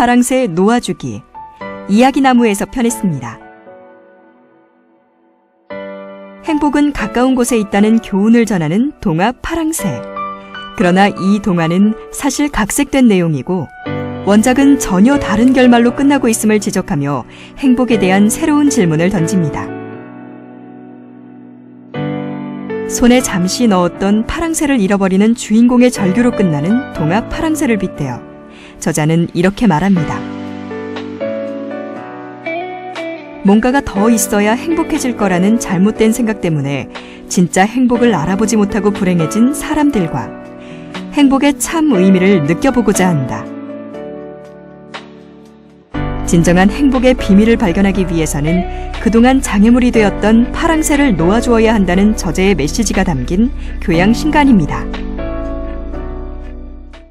파랑새 놓아주기 이야기나무에서 편했습니다. 행복은 가까운 곳에 있다는 교훈을 전하는 동화 파랑새. 그러나 이 동화는 사실 각색된 내용이고 원작은 전혀 다른 결말로 끝나고 있음을 지적하며 행복에 대한 새로운 질문을 던집니다. 손에 잠시 넣었던 파랑새를 잃어버리는 주인공의 절규로 끝나는 동화 파랑새를 빗대어 저자는 이렇게 말합니다. 뭔가가 더 있어야 행복해질 거라는 잘못된 생각 때문에 진짜 행복을 알아보지 못하고 불행해진 사람들과 행복의 참 의미를 느껴보고자 한다. 진정한 행복의 비밀을 발견하기 위해서는 그동안 장애물이 되었던 파랑새를 놓아주어야 한다는 저자의 메시지가 담긴 교양 신간입니다.